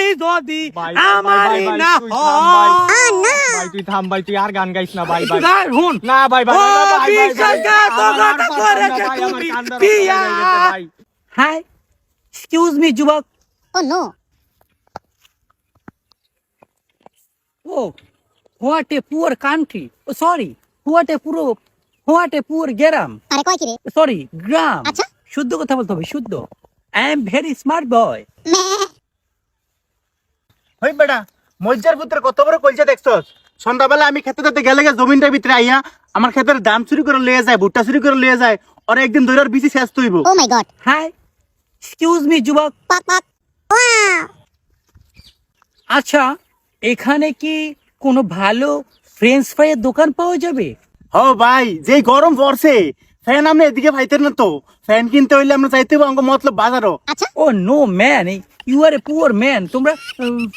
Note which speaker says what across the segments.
Speaker 1: তুমি যদি
Speaker 2: ভাই, ভাই,
Speaker 1: আমারই
Speaker 2: ভাই, ভাই,
Speaker 1: না
Speaker 2: ভাই। তুই থাম ভাই তুই আর গান গাইস না ভাই ভাই
Speaker 1: একটু
Speaker 2: না ভাই ভাই
Speaker 1: ও,
Speaker 2: ভাই, ভাই, ভাই, ভাই,
Speaker 1: বিশ্বাসঘাতকতা
Speaker 2: আমার আর পারতাম না,
Speaker 1: করেছে
Speaker 2: ভাই, আমার
Speaker 1: তুমি,
Speaker 2: কান্দার অবস্থা
Speaker 1: পিয়া।
Speaker 2: গেছে, ভাই।
Speaker 1: হাই এক্সকিউজ মি যুবক।
Speaker 3: no.
Speaker 1: Oh what a poor country oh sorry what a poor what a poor গেরাম।
Speaker 3: আরে কয় কি রে?
Speaker 1: সরি গ্রাম।
Speaker 3: আচ্ছা।
Speaker 1: শুদ্ধ কথা বলতে হবে শুদ্ধ। I am very smart boy
Speaker 4: হই বেটা মজ্জার পুত্রের কত বড় কলজা দেখছস? সন্ধ্যাবেলা আমি খেতে খেতে গেলে জমিনটার ভিতরে আইয়া আমার ক্ষেতের দাম চুরি করে লয়ে যায় ভুট্টা চুরি করে লয়ে যায় আর একদিন দৈরার বিচি শেষ তুইব।
Speaker 3: ও my god
Speaker 1: hi excuse me যুবক।
Speaker 3: পাক পাক
Speaker 1: আচ্ছা এখানে কি কোনো ভালো ফ্রেঞ্চ ফ্রাইয়ের দোকান পাওয়া যাবে?
Speaker 4: হ ভাই যে গরম পড়ছে ফ্যান আমরা এদিকে পাইতেন না তো। ফ্যান কিনতে হইলে আমরা চাইতে আমাকে মতলব বাজারও।
Speaker 3: আচ্ছা।
Speaker 1: ও no man you are a poor man তোমরা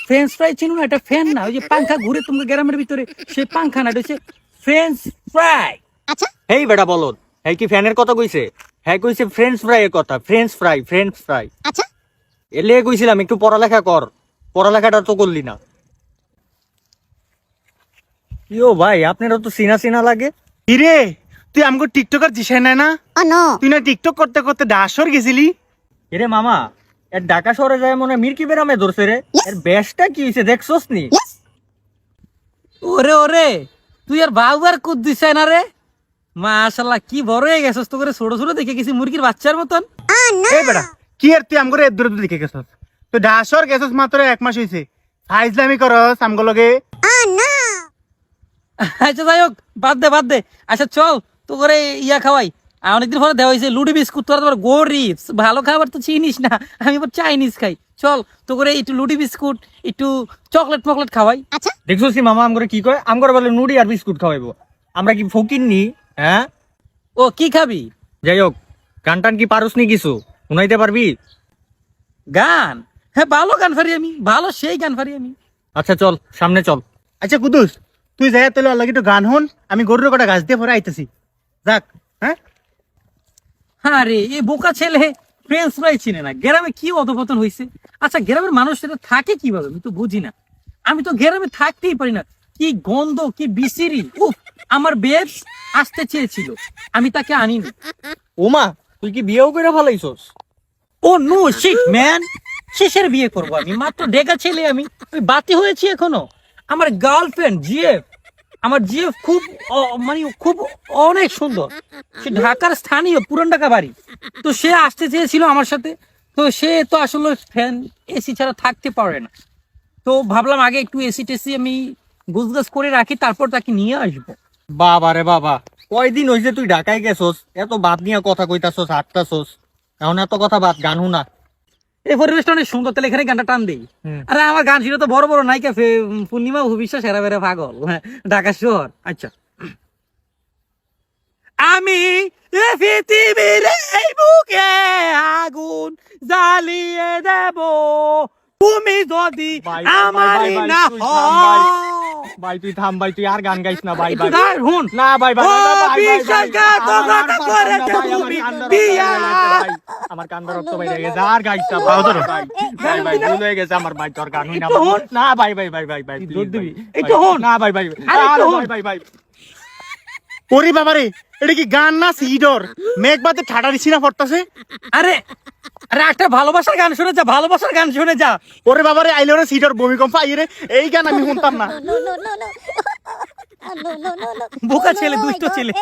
Speaker 1: ফ্রেঞ্চ ফ্রাই চিনো না এটা ফ্যান না ওই যে পাংখা ঘুরে তোমরা গ্রামের ভিতরে সেই পাংখা না এটা হচ্ছে ফ্রেঞ্চ ফ্রাই
Speaker 3: আচ্ছা।
Speaker 2: হেই বেটা বলো হ্যাঁ কি ফ্যানের কথা কইছে? হ্যাঁ কইছে ফ্রেঞ্চ ফ্রাই এর কথা ফ্রেঞ্চ ফ্রাই ফ্রেঞ্চ ফ্রাই
Speaker 3: আচ্ছা।
Speaker 2: এলে কইছিলাম একটু পড়ালেখা কর পড়ালেখাটা তো করলি না। ইয়ো ভাই আপনারও তো সিনা সিনা লাগে।
Speaker 4: কিরে? তুই আমাকে টিকটকার জিসাই নাই না?
Speaker 3: ও
Speaker 4: তুই না টিকটক করতে করতে ডাসর গেছিলি?
Speaker 2: এরে মামা এর ঢাকা শহরে যায় মনে মির্কি বেরামে ধরছে রে। এর বেশটা কি হয়েছে দেখছস নি?
Speaker 1: ওরে ওরে তুই আর বাউবার কুদ দিছে না রে? মাশাল্লাহ কি বড় হয়ে গেছস তো করে ছোট ছোট দেখে গেছি মুরগির বাচ্চার মতন।
Speaker 3: ও
Speaker 4: এই বেটা কি আর তুই আমগরে এর দূরে দূরে দেখে গেছস? তুই ডাসর গেছস মাত্র এক মাস হইছে। ফাইজলামি করস আমগো লগে।
Speaker 3: Oh no.
Speaker 1: আচ্ছা যাই হোক বাদ দে বাদ দে। আচ্ছা চল তো করে ইয়া খাওয়াই। আর অনেকদিন পরে দেওয়া হয়েছে লুডি বিস্কুট। তোরা তোমার গরিব ভালো খাবার তো চিনিস না। আমি আবার চাইনিজ খাই। চল তো করে একটু লুডি বিস্কুট একটু চকলেট মকলেট খাওয়াই।
Speaker 3: আচ্ছা।
Speaker 2: দেখছস কি মামা আমগরে কি কয়? আমগরে বলে নুডি আর বিস্কুট খাওয়াইবো। আমরা কি ফকির নি হ্যাঁ?
Speaker 1: ও কি খাবি?
Speaker 2: যাই হোক গান টান কি পারুস নি কিছু? শুনাইতে পারবি?
Speaker 1: গান? হ্যাঁ ভালো গান ফারি আমি। ভালো সেই গান ফারি আমি।
Speaker 2: আচ্ছা চল সামনে চল।
Speaker 4: আচ্ছা কুদুস তুই যাই তাহলে আল্লাহ একটু গান হন আমি গরুর কটা গাছ দিয়ে পরে আইতেছি। যাক হ্যাঁ?
Speaker 1: হ্যাঁ রে এ বোকা ছেলে ফ্রেঞ্চ ফ্রাই চিনে না। গ্রামে কি অধপতন হয়েছে আচ্ছা গ্রামের মানুষেরা থাকে কীভাবে? আমি তো বুঝি না। আমি তো গ্রামে থাকতেই পারি না। কি গন্ধ কি বিসিরি উফ আমার বেব আসতে চেয়েছিল। আমি তাকে আনিনি।
Speaker 2: ওমা তুই কি বিয়েও করে ফেলাইছস?
Speaker 1: Oh no shit man. শেষের বিয়ে করব আমি? মাত্র ডেকা ছেলে আমি। আমি বাতি হয়েছি এখনও। আমার গার্লফ্রেন্ড জিএফ। আমার জিএফ খুব মানে খুব অনেক সুন্দর। সে ঢাকার স্থানীয়, পুরান ঢাকা বাড়ি। তো সে আসতে চেয়েছিল আমার সাথে। তো সে তো আসলে ফ্যান এসি ছাড়া থাকতে পারে না। তো ভাবলাম আগে একটু এসি টেসি আমি গুজগাছ করে রাখি, তারপর তাকে নিয়ে আসব।
Speaker 2: বাবা রে বাবা, কয়দিন হইছে তুই ঢাকায় গেছোস? এত বাদ নিয়ে কথা কইতাছস, হাঁটতাছস। এখন এত কথা বাদ গান হুনা
Speaker 1: এই পরিবেশটা অনেক সুন্দর তাহলে এখানে গানটা টান দেই। আরে আমার গান ছিল তো বড় বড় নায়িকা পূর্ণিমা ভবিষ্যৎ সেরা বেড়ে পাগল হ্যাঁ, ঢাকা শহর আচ্ছা আমি পৃথিবীর এই বুকে আগুন জ্বালিয়ে দেব তুমি যদি আমার না
Speaker 2: ভাই। তুই থাম ভাই তুই আর গান গাইস না ভাই ভাই না ভাই ভাই আমার
Speaker 1: তুমি,
Speaker 2: কান্দার আমার কান্দার রক্ত বাইরে গেছে আর গাইছা পাও ধরো ভাই ভাই ভুল হয়ে গেছে আমার ভাই তোর গান না না ভাই ভাই ভাই ভাই ভাই
Speaker 1: জোর দিবি এই
Speaker 2: তো
Speaker 1: হন
Speaker 2: না ভাই ভাই
Speaker 1: আর
Speaker 2: ভাই ভাই ভাই
Speaker 4: ওরে বাবারে এটা কি গান না সিডর মেঘবাতে ঠাটা দিছি না পড়তাছে
Speaker 1: আরে আরে একটা ভালোবাসার গান শুনে যা ভালোবাসার গান শুনে যা
Speaker 4: ওরে বাবারে আইলো রে সিডর ভূমিকম্প আইরে এই গান আমি শুনতাম না
Speaker 1: বোকা ছেলে দুষ্ট ছেলে